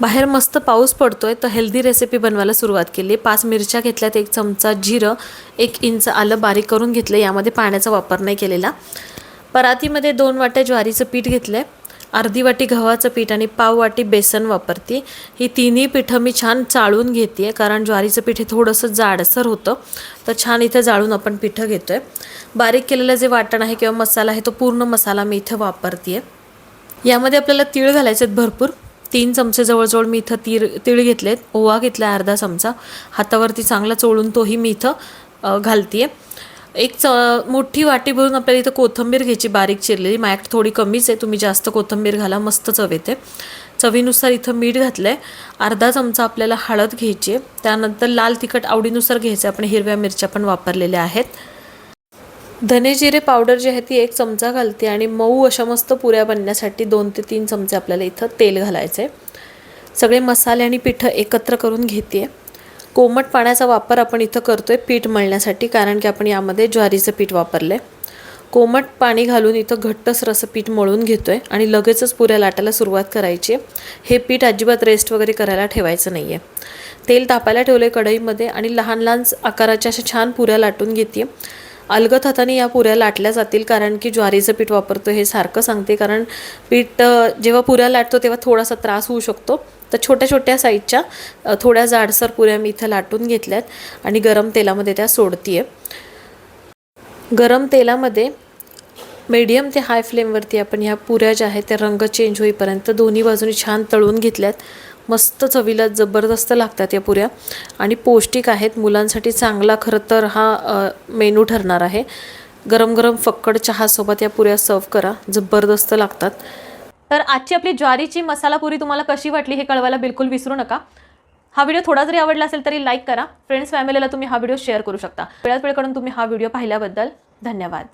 बाहेर मस्त पाऊस पडतोय तर हेल्दी रेसिपी बनवायला सुरुवात केली. पाच मिरच्या घेतल्यात एक चमचा जिरं एक इंच आलं बारीक करून घेतलं यामध्ये पाण्याचा वापर नाही केलेला. परातीमध्ये दोन वाट्या ज्वारीचं पीठ घेतलं आहे अर्धी वाटी गव्हाचं पीठ आणि पाव वाटी बेसन वापरते. ही तिन्ही पिठं मी छान चाळून घेते आहे कारण ज्वारीचं पीठ हे थोडंसं जाडसर होतं. तर छान इथं जाळून आपण पिठं घेतो आहे बारीक केलेलं जे वाटण आहे किंवा मसाला आहे तो पूर्ण मसाला मी इथं वापरते आहे यामध्ये आपल्याला तीळ घालायचे आहेत भरपूर. तीन चमचे जवळजवळ मी इथं तीळ तीळ घेतलेत. ओवा घेतला अर्धा चमचा. हातावरती चांगला चोळून तोही मी इथं घालते एक च मोठी वाटी भरून आपल्याला इथं कोथिंबीर घ्यायची बारीक चिरलेली. माझ्याकडे थोडी कमीच आहे. तुम्ही जास्त कोथिंबीर घाला. मस्त चव येते. चवीनुसार इथं मीठ घातलं आहे अर्धा चमचा आपल्याला हळद घ्यायची आहे. त्यानंतर लाल तिखट आवडीनुसार घ्यायचं आपण हिरव्या मिरच्या पण वापरलेल्या आहेत. धने जिरे पावडर जी आहे ती एक चमचा घालते आणि मऊ अशा मस्त पुऱ्या बनण्यासाठी दोन ते तीन चमचे आपल्याला इथं तेल घालायचे सगळे मसाले आणि पिठं एकत्र करून घेते कोमट पाण्याचा वापर आपण इथं करतो आहे पीठ मळण्यासाठी कारण की आपण यामध्ये ज्वारीचं पीठ वापरलं आहे कोमट पाणी घालून इथं घट्टसर असं पीठ मळून घेतो आहे आणि लगेचच पुऱ्या लाटायला सुरुवात करायची आहे. हे पीठ अजिबात रेस्ट वगैरे करायला ठेवायचं नाही आहे तेल तापायला ठेवलं आहे कढईमध्ये आणि लहान लहान आकाराच्या अशा छान पुऱ्या लाटून घेते अलगत हाताने या पुऱ्या लाटल्या जातील कारण की ज्वारीचं पीठ वापरतो हे सारखं सांगते. कारण पीठ जेव्हा पुऱ्या लाटतो तेव्हा थोडासा त्रास होऊ शकतो. तर छोट्या छोट्या साईजच्या थोड्या जाडसर पुऱ्या मी इथं लाटून घेतल्यात आणि गरम तेलामध्ये त्या सोडतीये. आहे गरम तेलामध्ये मीडियम ते हाय फ्लेमवरती आपण ह्या पुऱ्या ज्या आहेत त्या रंग चेंज होईपर्यंत दोन्ही बाजूनी छान तळून घेतल्यात. मस्त चवीला जबरदस्त लागतात या पुऱ्या. आणि पौष्टिक आहेत. मुलांसाठी चांगला खरं तर हा मेनू ठरणार आहे. गरम गरम फक्कड चहासोबत या पुऱ्या सर्व करा. जबरदस्त लागतात. तर आजची आपली ज्वारीची मसाला पुरी तुम्हाला कशी वाटली हे कळवायला बिलकुल विसरू नका. हा व्हिडिओ थोडा जरी आवडला असेल तरी लाईक करा. फ्रेंड्स फॅमिलीला तुम्ही हा व्हिडिओ शेअर करू शकता. वेळात वेळ करून तुम्ही हा व्हिडिओ पाहिल्याबद्दल धन्यवाद.